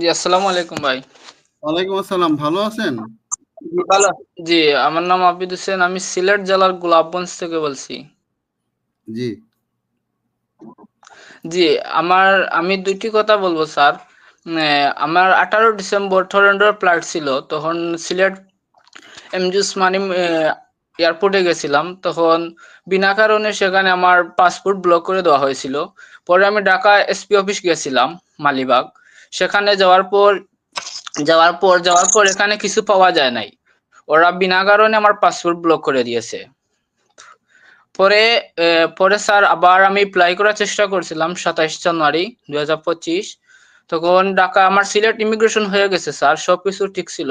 জি আসসালামু আলাইকুম ভাই। ওয়ালাইকুম আসসালাম ভালো আছেন? জি ভালো জি আমার নাম আবিদ হোসেন আমি সিলেট জেলার গোলাপগঞ্জ থেকে বলছি। জি। জি আমার আমি দুইটি কথা বলব স্যার। আমার আঠারো ডিসেম্বর টরন্টোর ফ্লাইট ছিল তখন সিলেট এমজি উসমানী এয়ারপোর্টে গেছিলাম। তখন বিনা কারণে সেখানে আমার পাসপোর্ট ব্লক করে দেওয়া হয়েছিল। পরে আমি ঢাকা এসপি অফিস গেছিলাম মালিবাগ। সেখানে যাওয়ার পর যাওয়ার পর যাওয়ার পর এখানে কিছু পাওয়া যায় নাই। ওরা বিনা কারণে আমার পাসপোর্ট ব্লক করে দিয়েছে। পরে পরে স্যার আবার আমি অ্যাপ্লাই করার চেষ্টা করছিলাম সাতাইশ জানুয়ারি দুই হাজার পঁচিশ। তখন ঢাকা আমার সিলেট ইমিগ্রেশন হয়ে গেছে স্যার সবকিছু ঠিক ছিল।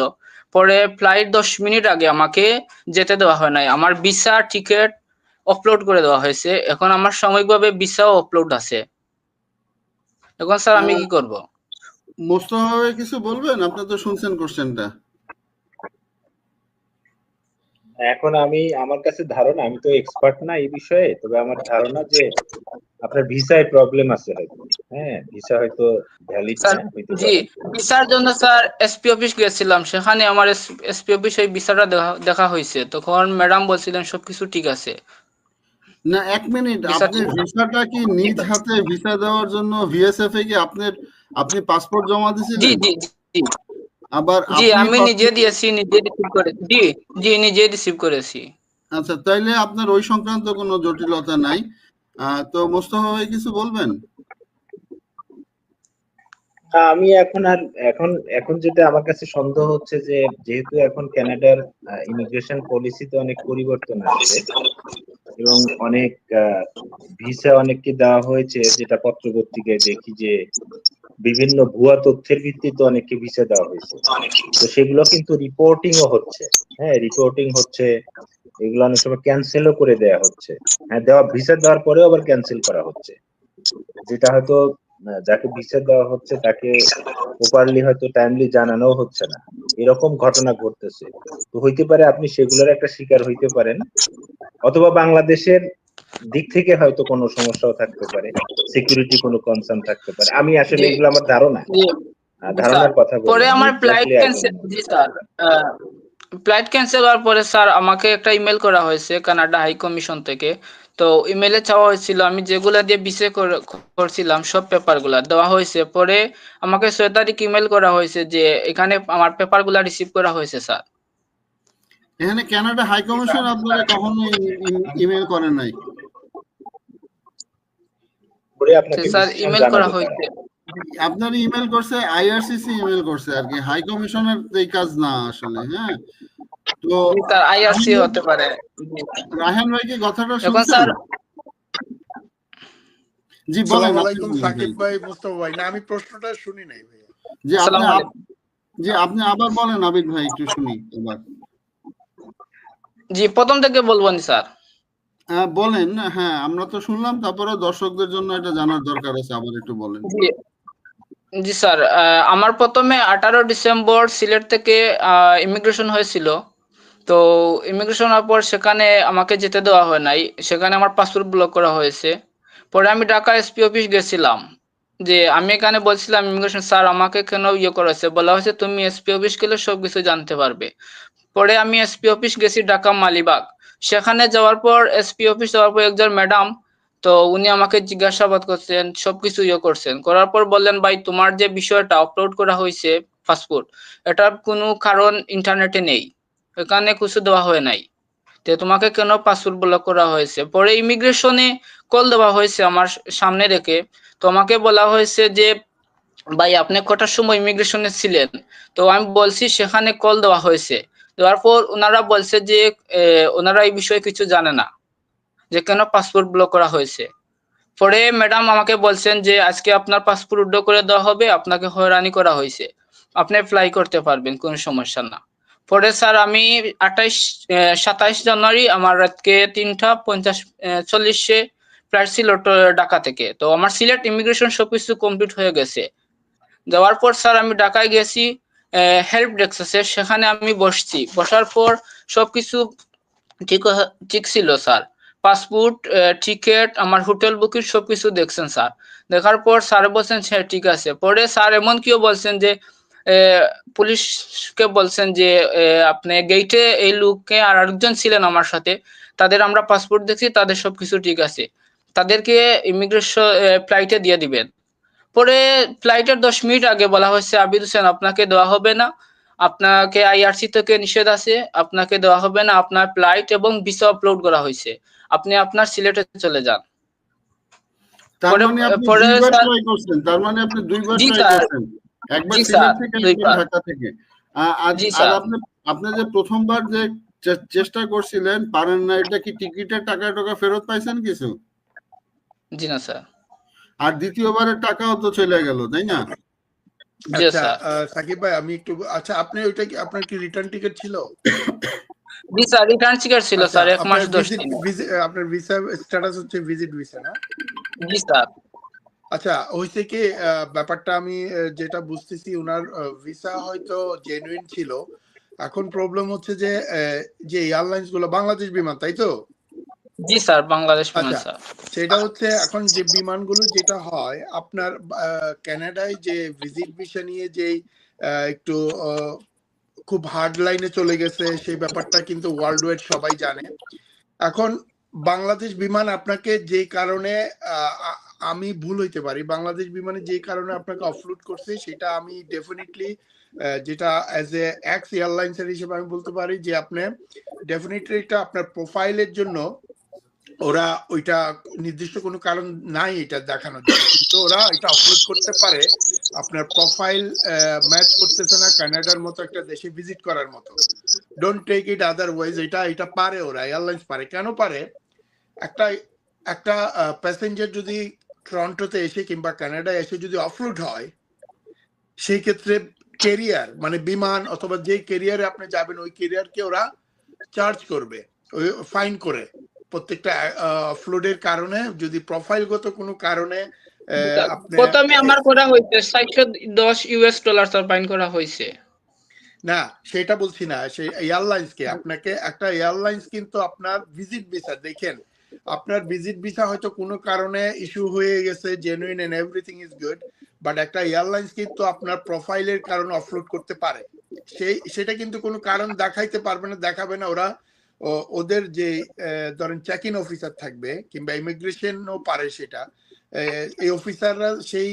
পরে ফ্লাইট দশ মিনিট আগে আমাকে যেতে দেওয়া হয় নাই। আমার ভিসা টিকিট আপলোড করে দেওয়া হয়েছে। এখন আমার সাময়িকভাবে ভিসাও আপলোড আছে। এখন স্যার আমি কি করব? মোস্তফা ভাই কিছু বলবেন? আপনি তো শুনছেন কোশ্চেনটা। এখন আমি আমার কাছে ধারণা আমি তো এক্সপার্ট না এই বিষয়ে তবে আমার ধারণা যে আপনার ভিসায় প্রবলেম আছে হয়তো। হ্যাঁ ভিসা হয়তো ভ্যালিড না জি ভিসার জন্য স্যার এসপি অফিস গেছিলাম সেখানে আমার এসপি অফিসে ভিসাটা দেখা দেখা হয়েছে। তখন ম্যাডাম বলছিলেন সবকিছু ঠিক আছে। না এক মিনিট আপনি ভিসাটা কি নিজ হাতে ভিসা দেওয়ার জন্য ভিএসএফ এ কি আপনার আপনি পাসপোর্ট জমা দিয়েছেন জি জি জি। আবার জি আমি নিজে দিয়েছি নিজে রিসিভ করে জি জি নিজে রিসিভ করেছি। আচ্ছা তাইলে আপনার ওই সংক্রান্ত কোনো জটিলতা নাই। আহ, তো মোস্তফা ভাই কিছু বলবেন? আমি এখন আর এখন এখন যেটা আমার কাছে সন্দেহ হচ্ছে যে যেহেতু এখন কানাডার ইমিগ্রেশন পলিসিতে অনেক পরিবর্তন আসছে এবং অনেক ভিসা অনেককে দেওয়া হয়েছে যেটা পত্রপত্রিকায় দেখি যে বিভিন্ন ভুয়া তথ্যের ভিত্তিতে অনেককে ভিসা দেওয়া হয়েছে। তো সেগুলো কিন্তু রিপোর্টিংও হচ্ছে। হ্যাঁ রিপোর্টিং হচ্ছে এগুলো অনেক সময় ক্যান্সেলও করে দেওয়া হচ্ছে। হ্যাঁ দেওয়া ভিসা দেওয়ার পরেও আবার ক্যান্সেল করা হচ্ছে। যেটা হয়তো যাকে ভিসা দেওয়া হচ্ছে তাকে প্রপারলি হয়তো টাইমলি জানানো হচ্ছে না। এরকম ঘটনা ঘটতেছে। তো হইতে পারে আপনি সেগুলোর একটা শিকার হইতে পারেন অথবা বাংলাদেশের দিক থেকে হয়তো কোনো সমস্যাও থাকতে পারে সিকিউরিটি কোনো কনসার্ন থাকতে পারে। আমি আসলে এগুলো আমার ধারণা। ধারণার কথা পরে আমার flight cancel sir flight cancel হওয়ার পরে স্যার আমাকে একটা ইমেল করা হয়েছে কানাডা হাই কমিশন থেকে। তো ইমেলে চাওয়া হয়েছিল আমি যেগুলা দিয়ে বিসে করছিলাম সব পেপারগুলা দেওয়া হয়েছে। পরে আমাকে ছয় তারিখ ইমেল করা হয়েছে যে এখানে আমার পেপারগুলা রিসিভ করা হয়েছে স্যার। এখানে কানাডা হাই কমিশন আপনারা কখনো ইমেল করেন নাই? স্যার ইমেল করা হয়েছে। আপনার ইমেল করছে আইআরসিসি ইমেল করছে আর কি। হাই কমিশনের এই কাজ না আসলে হ্যাঁ? তো জি আইআরসি হতে পারে। ভাই কি কথাটা শুনছেন? স্যার জি বলেন আলাইকুম সাকিব ভাই। ভাই মুস্তফা ভাই। না আমি প্রশ্নটা শুনি নাই ভাইয়া। জি আপনি। জি আপনি আবার বলেন আবিদ ভাই একটু শুনি এবার। জি প্রথম থেকে বলব নি স্যার। হ্যাঁ বলেন হ্যাঁ আমরা তো শুনলাম তারপরে দর্শকদের জন্য এটা জানার দরকার আছে আবার একটু বলেন। জি স্যার আহ, আমার প্রথমে আঠারো ডিসেম্বর সিলেট থেকে ইমিগ্রেশন হয়েছিল। তো ইমিগ্রেশন হওয়ার পর সেখানে আমাকে যেতে দেওয়া হয় নাই। সেখানে আমার পাসপোর্ট ব্লক করা হয়েছে। পরে আমি ঢাকা এসপি অফিস গেছিলাম। যে আমি এখানে বলছিলাম ইমিগ্রেশন স্যার, আমাকে কেন ইয়ে করা হয়েছে? বলা হয়েছে, তুমি এসপি অফিস গেলে সবকিছু জানতে পারবে। পরে আমি এসপি অফিস গেছি ঢাকা মালিবাগ। সেখানে যাওয়ার পর এসপি অফিস যাওয়ার পর একজন ম্যাডাম, তো উনি আমাকে জিজ্ঞাসাবাদ করছেন, সবকিছু ইয়ে করছেন। করার পর বললেন, ভাই, তোমার যে বিষয়টা আপলোড করা হয়েছে পাসপোর্ট এটার কোনো কারণ ইন্টারনেটে নেই। এখানে কিছু দেওয়া হয় নাই। তো তোমাকে কেন পাসপোর্ট ব্লক করা হয়েছে? পরে ইমিগ্রেশনে কল দেওয়া হয়েছে আমার সামনে রেখে। তো আমাকে বলা হয়েছে যে, ভাই, আপনি কটার সময় ইমিগ্রেশনে ছিলেন? তো আমি বলছি, সেখানে কল দেওয়া হয়েছে। দেওয়ার পর ওনারা বলছে যে ওনারা এই বিষয়ে কিছু জানে না, যে কেন পাসপোর্ট ব্লক করা হয়েছে? পরে ম্যাডাম আমাকে বলছেন যে, আজকে আপনার পাসপোর্ট উড্ড করে দেওয়া হবে, আপনাকে হয়রানি করা হয়েছে। আপনি ফ্লাই করতে পারবেন, কোনো সমস্যা না। পরে স্যার আমি আঠাইশ সাতাইশ জানুয়ারি আমার রাতকে তিনটা পঞ্চাশ চল্লিশে ফ্লাইট ছিল ঢাকা থেকে। তো আমার সিলেট ইমিগ্রেশন সব কিছু কমপ্লিট হয়ে গেছে। যাওয়ার পর স্যার আমি ঢাকায় গেছি হেল্প ডেস্ক আছে সেখানে আমি বসছি। বসার পর সবকিছু ঠিক ঠিক ছিল স্যার। পাসপোর্ট টিকিট, আমার হোটেল বুকিং সবকিছু দেখছেন স্যার। দেখার পর স্যার বলছেন হ্যাঁ ঠিক আছে। পরে স্যার এমন কেউ বলছেন যে পুলিশকে বলছেন যে আপনি গেইটে এই লোককে আর আরেকজন ছিলেন আমার সাথে তাদের আমরা পাসপোর্ট দেখছি তাদের সবকিছু ঠিক আছে। তাদেরকে ইমিগ্রেশন ফ্লাইটে দিয়ে দিবেন। পরে ফ্লাইটের দশ মিনিট আগে বলা হয়েছে আবিদ হোসেন আপনাকে দেওয়া হবে না। আপনাকে আইআরসি থেকে নিষেধ আছে আপনাকে দেওয়া হবে না। আপনার ফ্লাইট এবং ভিসা আপলোড করা হয়েছে। আপনি আপনার সিলেটে চলে যান। তার মানে আপনি দুইবার ট্রাই করছেন তার মানে আপনি দুইবার ট্রাই। করছেন। একবার সিলেট থেকে একবার ঢাকা থেকে। আ- আর জি আর স্যার। আপনি আপনি যে প্রথমবার যে চেষ্টা করছিলেন পারেন না এটা কি টিকিটের টাকা টাকা ফেরত পাইছেন কিছু? জি না স্যার। আর দ্বিতীয়বারের টাকাও তো চলে গেল তাই না? আচ্ছা সাকিব ভাই আমি একটু আচ্ছা আপনি ওইটা কি আপনার কি রিটার্ন টিকিট ছিল? জি স্যার রিটার্ন টিকিট ছিল আচ্ছা, স্যার এক মাস আপনার দশ visit- দিন। আপনার ভিসা স্ট্যাটাস হচ্ছে ভিজিট ভিসা না? জি স্যার। আচ্ছা হয়েছে কি আহ, ব্যাপারটা আমি যেটা বুঝতেছি ওনার ভিসা হয়তো জেনুইন ছিল। এখন প্রবলেম হচ্ছে যে যে এয়ারলাইন্সগুলো বাংলাদেশ বিমান তাই তো? জি স্যার বাংলাদেশ বিমান আচ্ছা। স্যার। সেটা হচ্ছে এখন যে বিমানগুলো যেটা হয় আপনার কানাডায় যে ভিজিট ভিসা নিয়ে যে একটু খুব হার্ড লাইনে চলে গেছে সেই ব্যাপারটা কিন্তু ওয়ার্ল্ড ওয়াইড সবাই জানে। এখন বাংলাদেশ বিমান আপনাকে যে কারণে আমি ভুল হইতে পারি। বাংলাদেশ বিমানে যে কারণে আপনাকে অফলোড করছে, সেটা আমি ডেফিনেটলি যেটা অ্যাজ এ এক্স এয়ারলাইন্সের হিসেবে আমি বলতে পারি যে আপনি ডেফিনেটলি এটা আপনার প্রোফাইলের জন্য ওরা ওইটা নির্দিষ্ট কোনো কারণ নাই এটা দেখানোর জন্য। কিন্তু ওরা এটা আপলোড করতে পারে, আপনার প্রোফাইল ম্যাচ করতেছে না, কানাডার মতো একটা দেশে ভিজিট করার মতো। ডোন্ট টেক ইট আদারওয়াইজ এটা এটা পারে ওরা এয়ারলাইন্স পারে। কেন পারে? একটা একটা প্যাসেঞ্জার যদি টরন্টোতে এসে কিংবা কানাডায় এসে যদি অফলোড হয় সেই ক্ষেত্রে কেরিয়ার মানে বিমান অথবা যে কেরিয়ারে আপনি যাবেন ওই কেরিয়ারকে ওরা চার্জ করবে ওই ফাইন করে। প্রত্যেকটা অফলোডের কারণে যদি প্রোফাইলগত কোনো কারণে প্রথমে আমার করা হয়েছে দশ ইউএস ডলার স্যার ফাইন করা হয়েছে। না সেটা বলছি না সেই এয়ারলাইন্স কে আপনাকে একটা এয়ারলাইন্স কিন্তু আপনার ভিজিট ভিসা দেখেন আপনার ভিজিট ভিসা হয়তো কোনো কারণে ইস্যু হয়ে গেছে genuine and everything is good but একটা এয়ারলাইন্স কিন্তু আপনার প্রোফাইলের কারণে অফলোড করতে পারে। সেই, সেটা কিন্তু কোনো কারণ দেখাইতে পারবে না, দেখাবে না ওরা। ওদের যে ধরেন চেক ইন অফিসার থাকবে কিংবা ইমিগ্রেশনও পারে সেটা। এই অফিসাররা সেই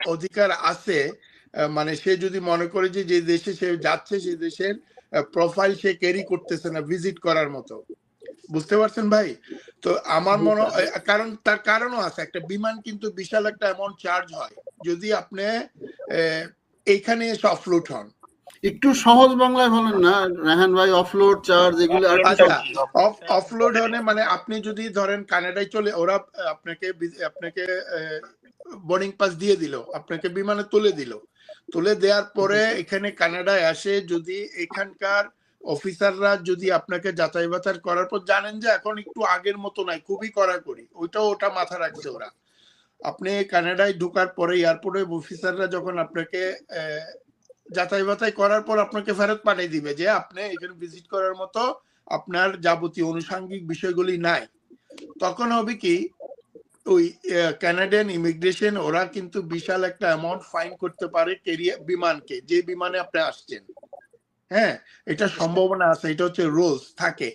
অধিকার আছে মানে সে যদি মনে করে যে যে দেশে সে যাচ্ছে সেই দেশের প্রোফাইল সে ক্যারি করতেছে না ভিজিট করার মতো। বুঝতে পারছেন ভাই? তো আমার মনে হয়- কারণ তার কারণও আছে। একটা বিমান কিন্তু বিশাল একটা অ্যামাউন্ট চার্জ হয়। যদি আপনি এইখানে এসে অফলোড হন। একটু সহজ বাংলায় বলেন না রেহান ভাই অফলোড চার্জ এগুলো আচ্ছা অফলোড হলে মানে আপনি যদি ধরেন কানাডায় চলে ওরা আপনাকে আপনাকে বোর্ডিং পাস দিয়ে দিল আপনাকে বিমানে তুলে দিল। তুলে দেওয়ার পরে এখানে কানাডায় আসে যদি এখানকার অফিসাররা যদি আপনাকে যাচাই বাছাই করার পর জানেন যে এখন একটু আগের মতো নাই, খুবই কড়াকড়ি। ওইটাও ওটা মাথা রাখছে ওরা। আপনি কানাডায় ঢোকার পরে এয়ারপোর্টে অফিসাররা যখন আপনাকে যাচাই বাছাই করার পর আপনাকে ফেরত পাঠিয়ে দিবে যে আপনি এখানে ভিজিট করার মতো আপনার যাবতীয় অনুষাঙ্গিক বিষয়গুলি নাই। তখন হবে কি, ওই কানাডিয়ান ইমিগ্রেশন ওরা কিন্তু বিশাল একটা অ্যামাউন্ট ফাইন করতে পারে কেরিয়ার বিমানকে, যে বিমানে আপনি আসছেন। হ্যাঁ এটা সম্ভাবনা আছে, এটা হচ্ছে রোজ থাকে।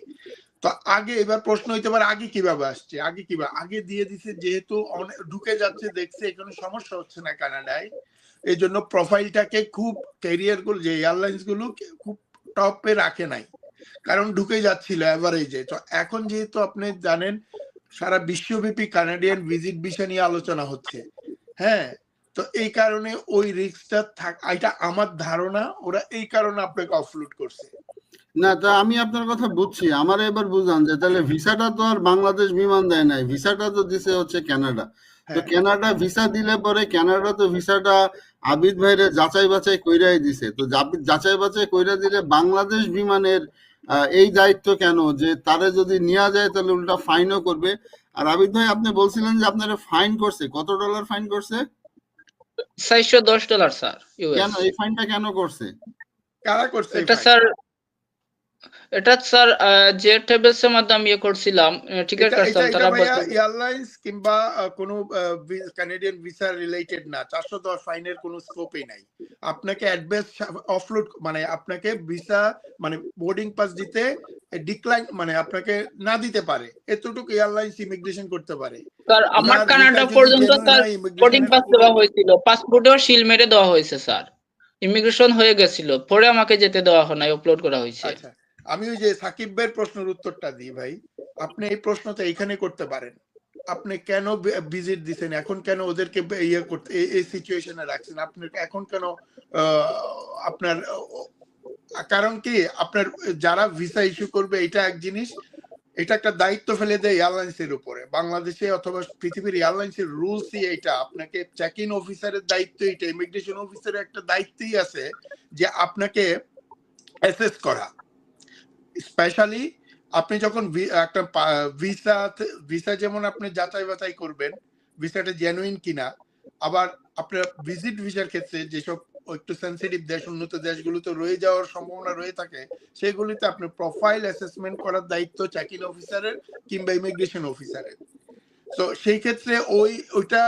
তো আগে, এবার প্রশ্ন হইতে পারে, আগে কীভাবে আসছে? আগে কীভাবে? আগে দিয়ে দিছে, যেহেতু অনেক ঢুকে যাচ্ছে, দেখছে, এখানে সমস্যা হচ্ছে না কানাডায়। এই জন্য প্রোফাইলটাকে খুব ক্যারিয়ারগুলো, যে এয়ারলাইন্সগুলো, খুব টপে রাখে নাই। কারণ ঢুকে যাচ্ছিল অ্যাভারেজে তো এখন যেহেতু আপনি জানেন, সারা বিশ্বব্যাপী কানাডিয়ান ভিজিট ভিসা নিয়ে আলোচনা হচ্ছে। হ্যাঁ তো এই কারণে ওই রিস্কটা থাক এটা আমার ধারণা ওরা এই কারণে আপনাকে অফলোড করছে। না তা আমি আপনার কথা বুঝছি। আমার এবার বুঝান যে তাহলে ভিসাটা তো আর বাংলাদেশ বিমান দেয় নাই ভিসাটা তো দিছে হচ্ছে কানাডা তো হ্যাঁ। কানাডা ভিসা দিলে পরে কানাডা তো ভিসাটা আবিদ ভাইরে যাচাই বাছাই কইরাই দিছে। তো যাচাই বাছাই কইরা দিলে বাংলাদেশ বিমানের এই দায়িত্ব কেন? যে তারে যদি নেওয়া যায় তাহলে উল্টা ফাইনও করবে। আর আবিদ ভাই আপনি বলছিলেন যে আপনারা ফাইন করছে। কত ডলার ফাইন করছে? সাতশো দশ ডলার স্যার কেন? এই ফাইনটা কেন করছে? কারা করছে এটা স্যার এটা স্যার যে এর মাধ্যমে ইয়ে করছিলাম টিকিট কাটছিলাম এটা তারা এয়ারলাইন্স কিংবা কোনো কানাডিয়ান ভিসা রিলেটেড না। চারশো দশ ফাইনের কোনো স্কোপই নাই। আপনাকে অ্যাডভান্স অফলোড মানে আপনাকে ভিসা মানে বোর্ডিং পাস দিতে ডিক্লাইন মানে আপনাকে না দিতে পারে। এতটুকু এয়ারলাইন্স ইমিগ্রেশন করতে পারে। স্যার আমার কানাডা পর্যন্ত স্যার বোর্ডিং পাস দেওয়া হয়েছিল। পাসপোর্টেও সিল মেরে দেওয়া হয়েছে স্যার। ইমিগ্রেশন হয়ে গেছিল। পরে আমাকে যেতে দেওয়া হয় নাই আপলোড করা হয়েছে। আচ্ছা। আমি ওই যে সাকিব ভাইয়ের প্রশ্নের উত্তরটা দিই ভাই। আপনি এই প্রশ্নটা এখানে করতে পারেন। আপনি কেন ভিজিট দিছেন? এখন কেন ওদেরকে ইয়ে করতে, এই- সিচুয়েশনে রাখছেন? আপনি এখন কেন আপনার কারণ কি? আপনার, যারা ভিসা ইস্যু করবে, এটা এক জিনিস। এটা একটা দায়িত্ব ফেলে দেয় এয়ারলাইন্স এর উপরে। বাংলাদেশে অথবা পৃথিবীর এয়ারলাইন্স এর রুলসই এটা আপনাকে চেক ইন অফিসারের দায়িত্ব এটা ইমিগ্রেশন অফিসারের একটা দায়িত্বই আছে যে আপনাকে অ্যাসেস করা। স্পেশালি আপনি যখন একটা ভিসা ভিসা যেমন আপনি যাচাই বাছাই করবেন ভিসাটা জেনুইন কিনা, আবার আপনার ভিজিট ভিসার ক্ষেত্রে যেসব একটু সেন্সিটিভ দেশ, উন্নত দেশগুলোতে রয়ে যাওয়ার সম্ভাবনা রয়ে থাকে, সেগুলিতে আপনি প্রোফাইল অ্যাসেসমেন্ট করার দায়িত্ব চেক ইন অফিসারের কিংবা ইমিগ্রেশন অফিসারের। তো সেই ক্ষেত্রে ওই, ওইটা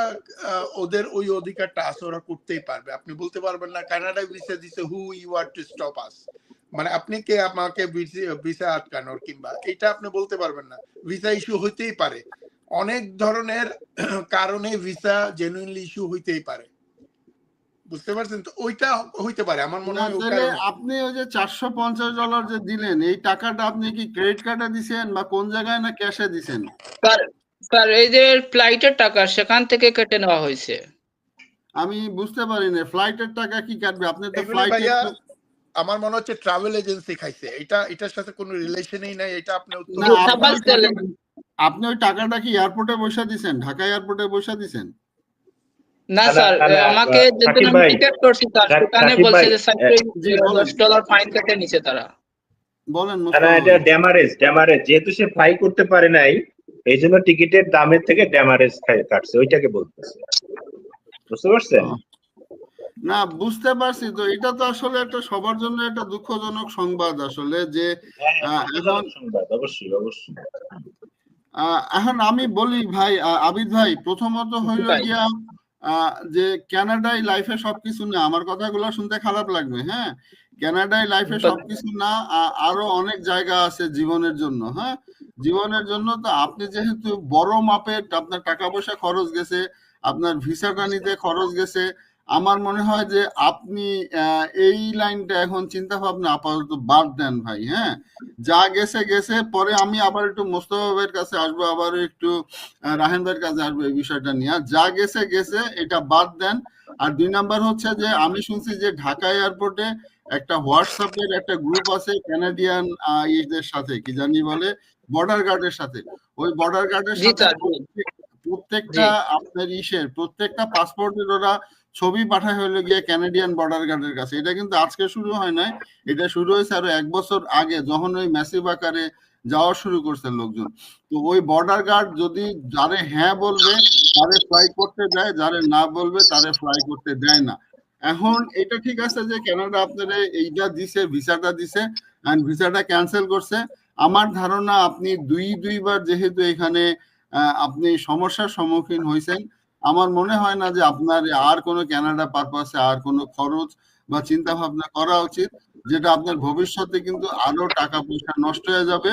ওদের ওই অধিকারটা আছে, ওরা করতেই পারবে। আপনি বলতে পারবেন না, কানাডায় ভিসা দিছে who you are to stop us মানে আপনি কে আমাকে ভিসা আটকানোর কিংবা এটা আপনি বলতে পারবেন না। ভিসা ইস্যু হইতেই পারে। অনেক ধরনের কারণে ভিসা জেনুইনলি ইস্যু হইতেই পারে। বুঝতে পারছেন তো? ওইটা হইতে পারে। আমার মনে হয় আপনি ওই যে চারশো পঞ্চাশ ডলার যে দিলেন এই টাকাটা আপনি কি ক্রেডিট কার্ডে দিছেন বা কোন জায়গায় না ক্যাশে দিছেন? স্যার স্যার এই যে ফ্লাইটের টাকা সেখান থেকে কেটে নেওয়া হয়েছে। আমি বুঝতে পারি না ফ্লাইটের টাকা কি কাটবে? আপনি তো এগুলি ফ্লাইট ভাইয়া আমার মনে হচ্ছে ট্রাভেল এজেন্সি খাইছে। এটা এটার সাথে কোনো রিলেশনই নাই এটা আপনি আপনি ওই টাকাটা কি এয়ারপোর্টে বসে দিছেন? ঢাকা এয়ারপোর্টে বসে দিছেন? না স্যার আমাকে যেদিন আমি টিকিট করছি স্যার সাক- সেখানে বলছে যে বলেন। ডলার ফাইন কেটে নিছে তারা। বলেন না এটা। ড্যামারেজ ড্যামারেজ যেহেতু সে ফ্লাই করতে পারে নাই এই জন্য টিকিটের দামের থেকে ড্যামারেজ কাটছে। ওইটাকে বলতেছে। বুঝতে পারছেন? না বুঝতে পারছি তো। এটা তো আসলে একটা সবার জন্য একটা দুঃখজনক সংবাদ আসলে যে এখন- অবশ্যই অবশ্যই। এখন আমি বলি ভাই আবিদ ভাই প্রথমত হইল গিয়া যে কানাডায় লাইফে সবকিছু না আমার কথাগুলো শুনতে খারাপ লাগবে হ্যাঁ? কানাডায় লাইফে সবকিছু না আরও অনেক জায়গা আছে জীবনের জন্য হ্যাঁ? জীবনের জন্য তো আপনি যেহেতু বড় মাপের আপনার টাকা পয়সা খরচ গেছে আপনার ভিসাটা নিতে খরচ গেছে আমার মনে হয় যে আপনি এই লাইনটা এখন চিন্তা ভাবনা আপাতত বাদ দেন ভাই হ্যাঁ? যা গেছে গেছে পরে আমি আবার একটু মোস্তফা ভাইয়ের কাছে আসব আবার একটু রাহেন ভাইয়ের কাছে আসব এই বিষয়টা নিয়ে। যা গেছে গেছে এটা বাদ দেন। আর দুই নাম্বার হচ্ছে যে আমি শুনছি যে ঢাকা এয়ারপোর্টে একটা হোয়াটসঅ্যাপের একটা গ্রুপ আছে কানাডিয়ান ইদের সাথে কি জানি বলে বর্ডার গার্ডের সাথে। ওই বর্ডার গার্ডের সাথে প্রত্যেকটা আপনার ইসের প্রত্যেকটা পাসপোর্টের ওরা ছবি পাঠায় হলো গিয়ে কানাডিয়ান বর্ডার গার্ডের কাছে। এটা কিন্তু আজকে শুরু হয় নাই। এটা শুরু হয়েছে আরও এক বছর আগে, যখন ওই ম্যাসিভ আকারে যাওয়া শুরু করছে লোকজন। তো ওই বর্ডার গার্ড যদি যারে হ্যাঁ বলবে, তারে ফ্লাই করতে দেয়, যারে না বলবে, তারে ফ্লাই করতে দেয় না। এখন এটা ঠিক আছে যে কানাডা আপনারা এইটা দিছে, ভিসাটা দিছে এন্ড ভিসাটা ক্যান্সেল করছে। আমার ধারণা আপনি দুই, দুইবার যেহেতু এখানে আপনি সমস্যার সম্মুখীন হয়েছেন আমার মনে হয় না যে আপনার আর কোনো কানাডা পারপাসে আর কোনো খরচ বা চিন্তা ভাবনা করা উচিত, যেটা আপনার ভবিষ্যতে কিন্তু আরও টাকা পয়সা নষ্ট হয়ে যাবে।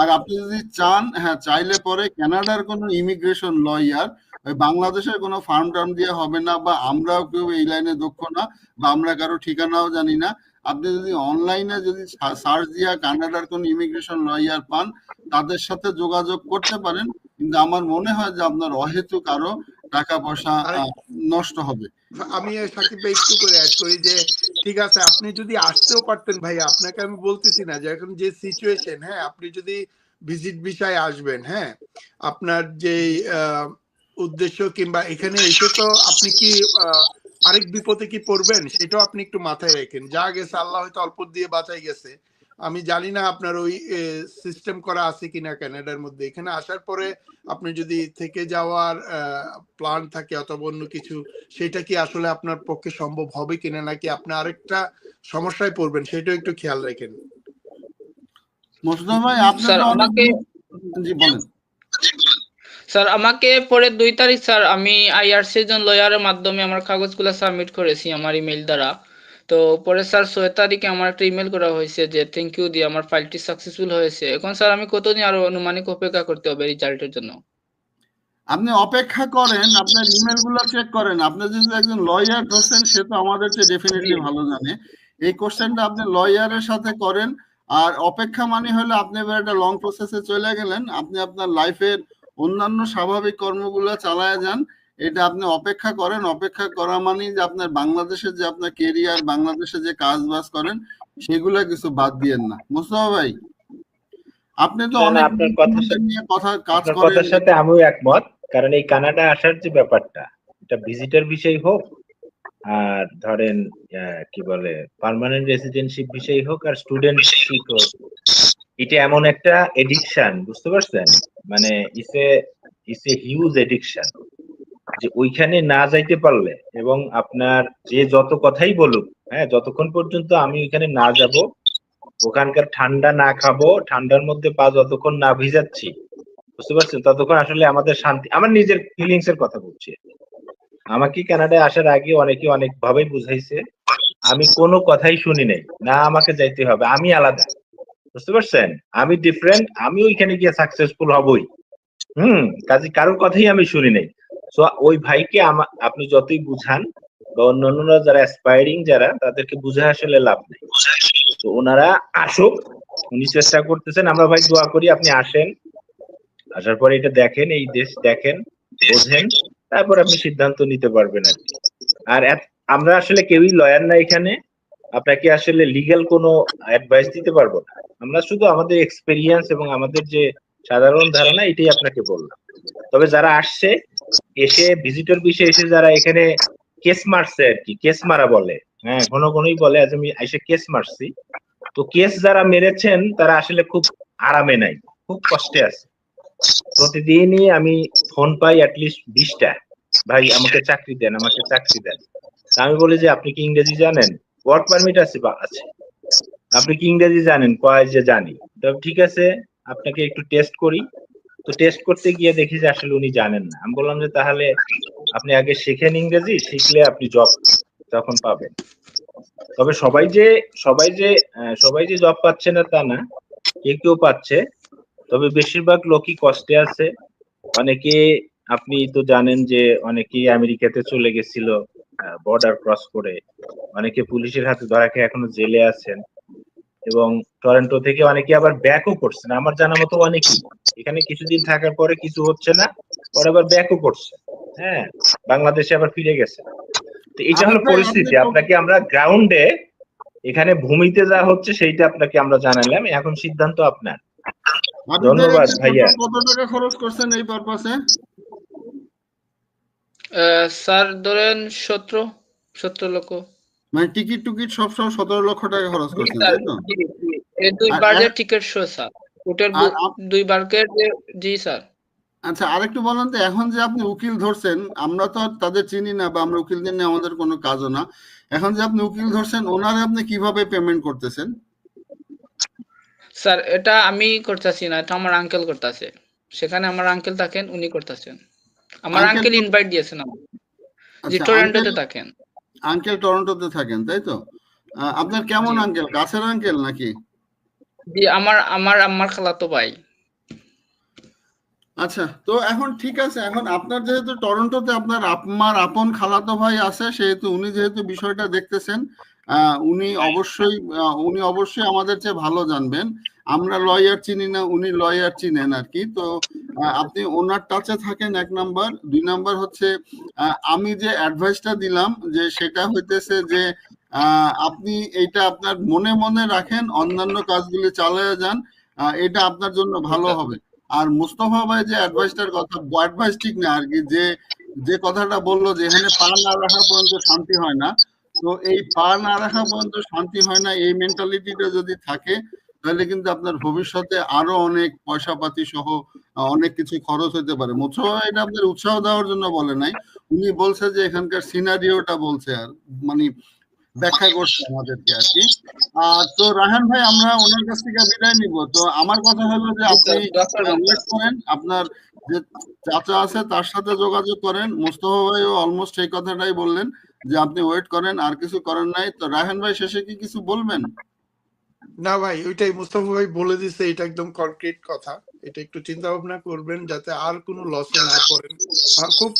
আর আপনি যদি চান হ্যাঁ চাইলে পরে কানাডার কোনো ইমিগ্রেশন লয়ার, ওই বাংলাদেশের কোনো ফার্ম টার্ম দিয়ে হবে না বা আমরাও কেউ এই লাইনে দক্ষ না বা আমরা কারও ঠিকানাও জানি না। আপনি যদি অনলাইনে যদি সার্চ দিয়া কানাডার কোন ইমিগ্রেশন লয়ার পান, তাদের সাথে যোগাযোগ করতে পারেন। কিন্তু আমার মনে হয় যে আপনার অহেতুক আরও টাকা পয়সা নষ্ট হবে। আমি সাকিব ভাই একটু করে অ্যাড করি যে ঠিক আছে আপনি যদি আসতেও পারতেন ভাই আপনাকে আমি বলতেছি না যে এখন যে সিচুয়েশন হ্যাঁ আপনি যদি ভিজিট বিষয়ে আসবেন হ্যাঁ আপনার যে উদ্দেশ্য কিংবা এখানে এসে তো আপনি কি আরেক বিপদে কি পড়বেন সেটাও আপনি একটু মাথায় রাখেন। যা গেছে আল্লাহ হয়তো অল্প দিয়ে বাঁচাই গেছে। আমি জানি না আপনার ওই সিস্টেম করা আছে কিনা ক্যানাডার মধ্যে। এখানে আসার পরে আপনি যদি থেকে যাওয়ার প্ল্যান থাকে অথবা অন্য কিছু সেটা কি আসলে আপনার পক্ষে সম্ভব হবে কিনা নাকি আপনি আরেকটা সমস্যায় পড়বেন সেটাও একটু খেয়াল রাখেন। ভাই জি বলেন। স্যার আমাকে পরে দুই তারিখ স্যার আমি আইআরসি জন লয়ারের মাধ্যমে আমার কাগজগুলো সাবমিট করেছি আমার ইমেল দ্বারা। তো পরে স্যার ছয় তারিখে আমার একটা ইমেল করা হয়েছে যে থ্যাংক ইউ দিয়ে আমার ফাইলটি সাকসেসফুল হয়েছে। এখন স্যার আমি কতদিন আরও আনুমানিক অপেক্ষা করতে হবে রেজাল্টের জন্য? আপনি অপেক্ষা করেন, আপনার ইমেলগুলো চেক করেন। আপনি যদি একজন লয়ার ধরছেন, সে তো আমাদের চেয়ে ডেফিনেটলি ভালো জানে। এই কোশ্চেনটা আপনি লয়ারের সাথে করেন, আর অপেক্ষা মানে হলো আপনি এবার একটা লং প্রসেসে চলে গেলেন, আপনি আপনার লাইফের অন্যান্য স্বাভাবিক কর্মগুলো চালায় যান এটা আপনি অপেক্ষা করেন অপেক্ষা করা মানে যে আপনার বাংলাদেশে যে আপনার কেরিয়ার বাংলাদেশে যে কাজ বাজ করেন সেগুলো কিছু বাদ দিয়েন না। মুস্তফা ভাই আপনি তো অনেক আপনার কথা কাজ করেন। কথার সাথে আমিও একমত কারণ এই কানাডা আসার যে ব্যাপারটা এটা ভিজিটর বিষয় হোক আর ধরেন কি বলে পার্মানেন্ট রেসিডেন্সিপ বিষয় হোক আর স্টুডেন্টশিপ হোক এটা এমন একটা এডিকশন বুঝতে পারছেন? মানে ইসে ইসে হিউজ এডিকশন যে ওইখানে না যাইতে পারলে এবং আপনার যে যত কথাই বলুক হ্যাঁ যতক্ষণ পর্যন্ত আমি ওইখানে না যাব, ওখানকার ঠান্ডা না খাব, ঠান্ডার মধ্যে পা যতক্ষণ না ভিজাচ্ছি, বুঝতে পারছেন? ততক্ষণ আসলে আমাদের শান্তি, আমার নিজের ফিলিংস এর কথা বলছি। আমাকে কানাডায় আসার আগে অনেকে অনেক ভাবে বুঝাইছে, আমি কোনো কথাই শুনি নাই, না আমাকে যাইতে হবে, আমি আলাদা, বুঝতে পারছেন? আমি ডিফারেন্ট আমি ওইখানে গিয়ে সাকসেসফুল হবই। হুম, কাজে কারোর কথাই আমি শুনি নাই। তো ওই ভাইকে আপনি যতই বুঝান বা অন্যান্যরা যারা অ্যাসপায়ারিং যারা, তাদেরকে বুঝে আসলে লাভ নেই। তো ওনারা আসুক, উনি চেষ্টা করতেছেন। আমরা ভাই দোয়া করি আপনি আসেন। আসার পরে এটা দেখেন, এই দেশ দেখেন, বোঝেন, তারপর আপনি সিদ্ধান্ত নিতে পারবেন আর আর আমরা আসলে কেউই লয়ার না এখানে। আপনাকে আসলে লিগ্যাল কোনো অ্যাডভাইস দিতে পারব না। আমরা শুধু আমাদের এক্সপেরিয়েন্স এবং আমাদের যে সাধারণ ধারণা, এটাই আপনাকে বললাম। তবে যারা আসছে এসে ভিজিটর বিষয়ে এসে যারা এখানে কেস মারছে আর কি কেস মারা বলে হ্যাঁ ঘন ঘনই বলে, আজ আমি এসে কেস মারছি। তো কেস যারা মেরেছেন, তারা আসলে খুব আরামে নাই, খুব কষ্টে আছে। প্রতিদিনই আমি ফোন পাই অ্যাটলিস্ট বিশটা। ভাই, আমাকে চাকরি দেন, আমাকে চাকরি দেন। আমি বলি যে, আপনি কি ইংরেজি জানেন? ওয়ার্ক পারমিট আছে বা আছে? আপনি কি ইংরেজি জানেন? কয় যে জানি। ঠিক আছে, আপনাকে একটু টেস্ট করি। তো টেস্ট করতে গিয়ে দেখি যে আসলে উনি জানেন না। আমি বললাম যে তাহলে আপনি আগে শিখেন ইংরেজি, শিখলে আপনি জব তখন পাবেন। তবে সবাই যে সবাই যে সবাই যে জব পাচ্ছে না তা না কে কেউ পাচ্ছে। তবে বেশিরভাগ লোকই কষ্টে আছে। অনেকে, আপনি তো জানেন যে অনেকেই আমেরিকাতে চলে গেছিল বর্ডার ক্রস করে। অনেকে পুলিশের হাতে ধরা খেয়ে এখনও জেলে আছেন। এবং টরেন্টো থেকে অনেকে আবার ব্যাকও করছেন আমার জানা মতো অনেকেই এখানে কিছুদিন থাকার পরে কিছু হচ্ছে না পরে আবার ব্যাকও করছে। হ্যাঁ বাংলাদেশে আবার ফিরে গেছে। তো এটা হলো পরিস্থিতি আপনাকে আমরা গ্রাউন্ডে এখানে ভূমিতে যা হচ্ছে সেইটা আপনাকে আমরা জানালাম। এখন সিদ্ধান্ত আপনার। ধন্যবাদ, ভাইয়া। কত টাকা খরচ করছেন এই পারপাসে আহ, স্যার ধরেন সতেরো সতেরো লক্ষ। মানে টিকিট টুকিট সব সব সতেরো লক্ষ টাকা খরচ করছেন তাই তো? জি, জি। দুই আর- বার্গের টিকিট শো স্যার। হোটেল আর দুই বার্গের জি স্যার। আচ্ছা আরেকটু বলেন তো এখন যে আপনি উকিল ধরছেন আমরা তো তাদের চিনি না বা আমরা উকিলদের নিয়ে আমাদের কোনো কাজও না। এখন যে আপনি উকিল ধরছেন ওনারে আপনি কীভাবে পেমেন্ট করতেছেন? স্যার এটা আমি করতেছি না এটা আমার আঙ্কেল করতেছে। সেখানে আমার আঙ্কেল থাকেন উনি করতেছেন। আমার আঙ্কেল ইনভাইট দিয়েছেন আমাকে। জি টরন্টোতে থাকেন। আঙ্কেল টরন্টোতে থাকেন তাই তো? আপনার কেমন আঙ্কেল কাছের আঙ্কেল নাকি? জি আমার আমার আমার খালাতো ভাই। আচ্ছা তো এখন ঠিক আছে এখন আপনার যেহেতু টরন্টোতে আপনার আপনার আপন খালাতো ভাই আছে সেহেতু উনি যেহেতু বিষয়টা দেখতেছেন উনি অবশ্যই উনি অবশ্যই আমাদের চেয়ে ভালো জানবেন। আমরা লয়ার চিনি না উনি লয়ার চিনেন আর কি। তো আপনি ওনার টাচে থাকেন এক নাম্বার দুই নাম্বার হচ্ছে আমি যে অ্যাডভাইসটা দিলাম যে সেটা হইতেছে যে আপনি এটা আপনার মনে মনে রাখেন অন্যান্য কাজগুলি চালিয়ে যান এটা আপনার জন্য ভালো হবে। আর মুস্তফা ভাই যে অ্যাডভাইসটার কথা অ্যাডভাইস ঠিক না আর কি যে যে কথাটা বলল যে এখানে পা না রাখা পর্যন্ত শান্তি হয় না। তো এই পা না রাখা পর্যন্ত শান্তি হয় না এই মেন্টালিটিটা যদি থাকে তাহলে কিন্তু আপনার ভবিষ্যতে আরও অনেক পয়সা পাতি সহ অনেক কিছু খরচ হতে পারে। ভাই এটা আপনার উৎসাহ দেওয়ার জন্য বলে নাই। উনি বলছে যে এখানকার সিনারিওটা বলছে আর মানে ব্যাখ্যা করছে আমাদেরকে আর কি। তো রাহান ভাই আমরা ওনার কাছ থেকে বিদায় নিব। তো আমার কথা হলো যে আপনি করেন আপনার যে চাচা আছে তার সাথে যোগাযোগ করেন। মোস্তফা ভাইও অলমোস্ট এই কথাটাই বললেন। যে আপনি ওয়েট করেন আর কিছু করেন নাই তো রাহান ভাই শেষে কি কিছু বলবেন? না ভাই ওইটাই মুস্তফা ভাই বলে দিছে এটা একদম কনক্রিট কথা। এটা একটু চিন্তা ভাবনা করবেন যাতে আর কোনো লসে না পড়েন। আর খুব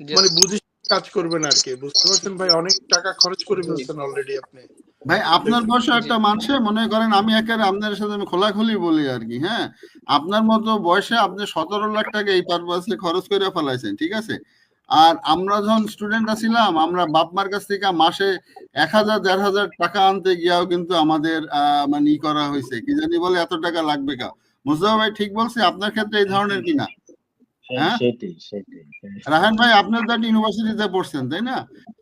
মানে বুঝে কাজ করবেন আর কি। বুঝতে পারছেন ভাই অনেক টাকা খরচ করে ফেলছেন অলরেডি আপনি। ভাই আপনার বয়সে একটা মানুষে মনে করেন আমি একেবারে আপনার সাথে আমি খোলাখুলি বলি আর কি হ্যাঁ? আপনার মতো বয়সে আপনি সতেরো লাখ টাকা এই পারপাসে খরচ করে ফেলাইছেন ঠিক আছে? আর আমরা যখন স্টুডেন্ট ছিলাম আমরা বাপ মার কাছ থেকে মাসে এক হাজার দেড় হাজার টাকা আনতে গিয়াও কিন্তু আমাদের মানে ই করা হয়েছে। কি জানি বলে এত টাকা লাগবে কা? মুস্তফা ভাই ঠিক বলছে আপনার ক্ষেত্রে এই ধরনের কিনা? হ্যাঁ? রাহান ভাই আপনার তো ইউনিভার্সিটিতে পড়ছেন তাই না?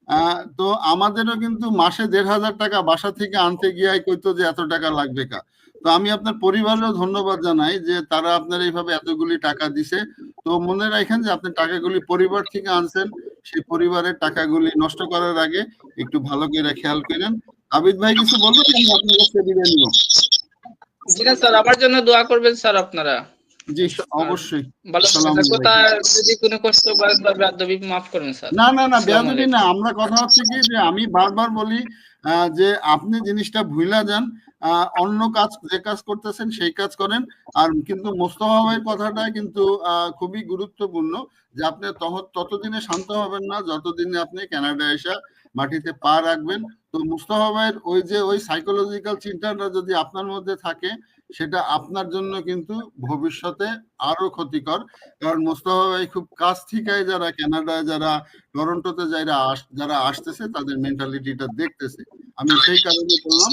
আহ, তো আমাদেরও কিন্তু মাসে দেড় হাজার টাকা বাসা থেকে আনতে গিয়ে কইতো যে এত টাকা লাগবে কা? তো আমি আপনার পরিবারেও ধন্যবাদ জানাই যে তারা আপনার এইভাবে এতগুলি টাকা দিছে। তো মনে রাখেন যে আপনি টাকাগুলি পরিবার থেকে আনছেন সেই পরিবারের টাকাগুলি নষ্ট করার আগে একটু ভালো করে খেয়াল করেন। আবিদ ভাই কিছু বলবেন আমি আপনার কাছে বিদায় নিব? জি স্যার আমার জন্য দোয়া করবেন স্যার আপনারা। জি অবশ্যই। যদি কোনো কষ্ট মাফ করবেন স্যার। না না না বেয়াদবি না। আমরা কথা হচ্ছে কি যে আমি বারবার বলি আহ, যে আপনি জিনিসটা ভুলা যান অন্য কাজ যে কাজ করতেছেন সেই কাজ করেন। আর কিন্তু মোস্তফা ভাইয়ের কথাটা কিন্তু খুবই গুরুত্বপূর্ণ যে আপনি ততদিনে শান্ত হবেন না, যতদিনে আপনি কানাডা এসে মাটিতে পা রাখবেন। তো মুস্তফা ভাইয়ের ওই যে ওই সাইকোলজিক্যাল চিন্তাটা যদি আপনার মধ্যে থাকে, সেটা আপনার জন্য কিন্তু ভবিষ্যতে আরও ক্ষতিকর। কারণ মোস্তফা ভাই খুব কাছ থেকে যারা কানাডায় যারা, টরন্টোতে যারা যারা আসতেছে, তাদের মেন্টালিটিটা দেখতেছে। আমি সেই কারণে বললাম